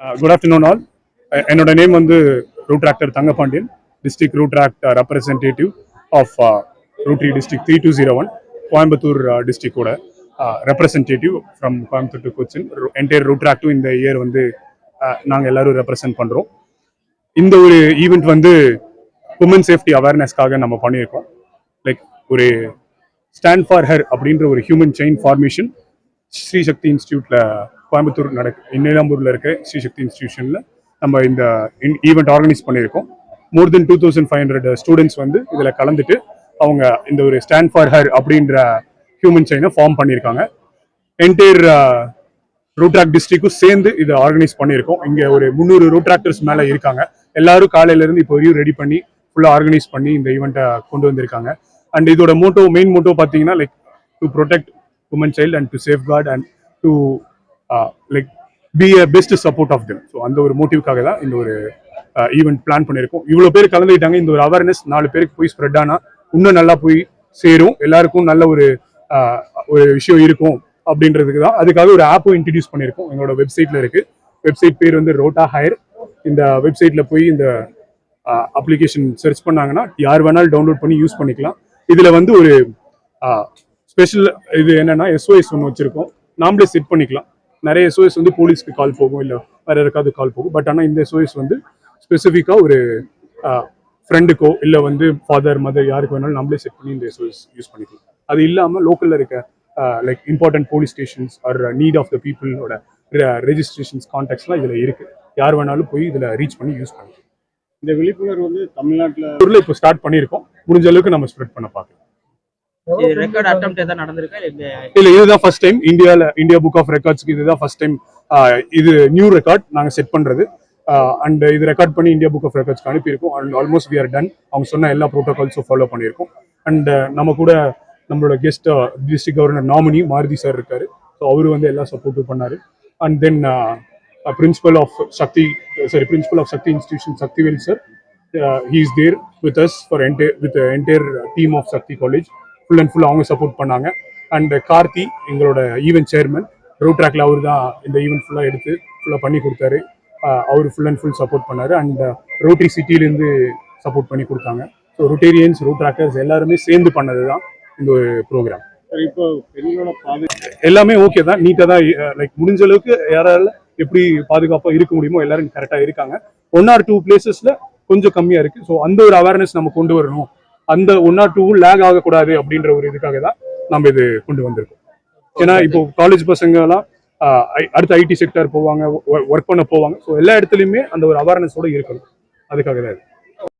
Good afternoon all என்னோட name வந்து Rotaractor Thangapandian district Rotaract representative of Rotary district three two zero one Coimbatore டிஸ்ட்ரிக்டோட representative from Coimbatore to Cochin. Entire root ஆக்டும் இந்த year வந்து uh, நாங்கள் எல்லாரும் represent பண்ணுறோம் இந்த ஒரு ஈவெண்ட் வந்து உமன் சேஃப்டி அவேர்னஸ்க்காக நம்ம பண்ணியிருக்கோம். லைக் ஒரு ஸ்டாண்ட் ஃபார் ஹர் அப்படின்ற ஒரு ஹியூமன் செயின் ஃபார்மேஷன் ஸ்ரீசக்தி இன்ஸ்டியூட்டில் கோயம்புத்தூர் நடக்கு நீலாம்பூர்ல இருக்க ஸ்ரீசக்தி இன்ஸ்டியூஷனில் நம்ம இந்த ஈவெண்ட் ஆர்கனைஸ் பண்ணியிருக்கோம். More than two thousand five hundred students வந்து இதில் கலந்துட்டு அவங்க இந்த ஒரு ஸ்டாண்ட் ஃபார் ஹர் அப்படின்ற ஹியூமன் செயினை ஃபார்ம் பண்ணியிருக்காங்க. என்டையர் ரூட்ராக் டிஸ்ட்ரிக்டும் சேர்ந்து இதை ஆர்கனைஸ் பண்ணியிருக்கோம். இங்கே ஒரு முந்நூறு ரூட்ராக்டர்ஸ் மேலே இருக்காங்க. எல்லாரும் காலையிலேருந்து இப்போ வரையும் ரெடி பண்ணி ஃபுல்லாக ஆர்கனைஸ் பண்ணி இந்த ஈவெண்ட்டை கொண்டு வந்திருக்காங்க. அண்ட் இதோட மோட்டோ மெயின் மோட்டோ பார்த்தீங்கன்னா like to protect women child and to safeguard and to like be a best support of them so அந்த ஒரு மோட்டிவ்க்காக தான் இந்த ஒரு uh, ஈவெண்ட் பிளான் பண்ணியிருக்கோம். இவ்வளோ பேர் கலந்துக்கிட்டாங்க. இந்த ஒரு அவேர்னஸ் நாலு பேருக்கு போய் ஸ்ப்ரெட் ஆனால் இன்னும் நல்லா போய் சேரும். எல்லாருக்கும் நல்ல ஒரு uh, ஒரு விஷயம் இருக்கும் அப்படின்றதுக்கு தான். அதுக்காக ஒரு ஆப்பும் இன்ட்ரடியூஸ் பண்ணியிருக்கோம். எங்களோட வெப்சைட்டில் இருக்குது வெப்சைட் பேர் வந்து ரோட்டா ஹையர் இந்த வெப்சைட்டில் போய் இந்த uh, அப்ளிகேஷன் சர்ச் பண்ணாங்கன்னா யார் வேணாலும் டவுன்லோட் பண்ணி யூஸ் பண்ணிக்கலாம். இதில் வந்து ஒரு ஸ்பெஷல் இது என்னென்னா எஸ்ஓஎஸ் ஒன்று வச்சுருக்கோம். நாமளே செட் பண்ணிக்கலாம். நிறைய எஸ்ஓஎஸ் வந்து போலீஸ்க்கு கால் போகும் இல்லை வேற யாருக்காவது கால் போகும். பட் ஆனால் இந்த எஸ்ஓஎஸ் வந்து ஸ்பெசிஃபிக்காக ஒரு ஃப்ரெண்டுக்கோ இல்லை வந்து ஃபாதர் மதர் யாருக்கு வேணாலும் நம்மளே செட் பண்ணி இந்த எஸ்ஓஎஸ் யூஸ் பண்ணிக்கலாம். அது இல்லாமல் லோக்கலில் இருக்க like important police stations are need of the பீப்புளோட ரெஜிஸ்ட்ரேஷன்ஸ் கான்டாக்ட்ஸ்லாம் இதில் இருக்கு. யார் வேணாலும் போய் இதில் ரீச் பண்ணி யூஸ் பண்ணிக்கலாம் இந்த விழிப்புணர்வு வந்து தமிழ்நாட்டுல ஊரில் இப்போ ஸ்டார்ட் பண்ணியிருக்கோம். முடிஞ்ச அளவுக்கு நம்ம ஸ்ப்ரெட் பண்ண பார்க்கலாம். ரெக்கார்ட் அட்டெம்ப்ட் ஏதாவது நடந்திருக்கா? இல்ல இல்ல இதுதான் ஃபர்ஸ்ட் டைம் இந்தியால இந்தியா புக் ஆஃப் ரெக்கார்ட்ஸ்க்கு இதுதான் ஃபர்ஸ்ட் டைம் இது நியூ ரெக்கார்ட் நாங்க செட் பண்றது. அண்ட் இது ரெக்கார்ட் பண்ணி இந்தியா புக் ஆஃப் ரெக்கார்ட்ஸ்க்கு அனுப்பியிருக்கோம். And almost we are done அவங்க சொன்ன எல்லா ப்ரோட்டோகால்ஸும் ஃபாலோ பண்ணியிருக்கோம். அண்ட் நம்ம கூட நம்மளோட guest district governor nominee Maruti sir இருக்காரு. ஸோ அவரு வந்து எல்லா சப்போர்ட்டும் பண்ணாரு. And then principal of Sakthi sorry principal of Sakthi institution Sakthivel sir he is there with us for entire with entire team of Sakthi college full and full அவங்க support பண்ணாங்க. And Karthi எங்களோட event chairman road ட்ராக்ல அவர் தான் இந்த event ஃபுல்லாக எடுத்து ஃபுல்லாக பண்ணி கொடுத்தாரு. அவர் ஃபுல் அண்ட் ஃபுல் சப்போர்ட் பண்ணாரு. அண்ட் ரோட்டரி சிட்டிலேருந்து சப்போர்ட் பண்ணி கொடுத்தாங்க. ஸோ ரொட்டேரியன்ஸ் ரூட் ட்ராக்கர்ஸ் எல்லாருமே சேர்ந்து பண்ணது தான் இந்த ஒரு ப்ரோக்ராம் எல்லாமே ஓகே தான். நீட்டாக தான் லைக் முடிஞ்ச அளவுக்கு யாரால எப்படி பாதுகாப்பாக இருக்க முடியுமோ எல்லாரும் கரெக்டாக இருக்காங்க. ஒன் ஆர் டூ பிளேசஸ்ல கொஞ்சம் கம்மியாக இருக்கு. ஸோ அந்த ஒரு அவேர்னஸ் நம்ம கொண்டு வரணும். அந்த ஒன் ஆர் டூ லேக் ஆகக்கூடாது அப்படின்ற ஒரு இதுக்காக தான் நம்ம இது கொண்டு வந்திருக்கோம். ஏன்னா இப்போ காலேஜ் பசங்க எல்லாம் ஆஹ், ஐ- அடுத்த ஐடி செக்டர் போவாங்க ஒர்க் பண்ண போவாங்க. ஸோ எல்லா இடத்துலையுமே அந்த ஒரு அவேர்னஸோட இருக்கணும். அதுக்காக தான் இது.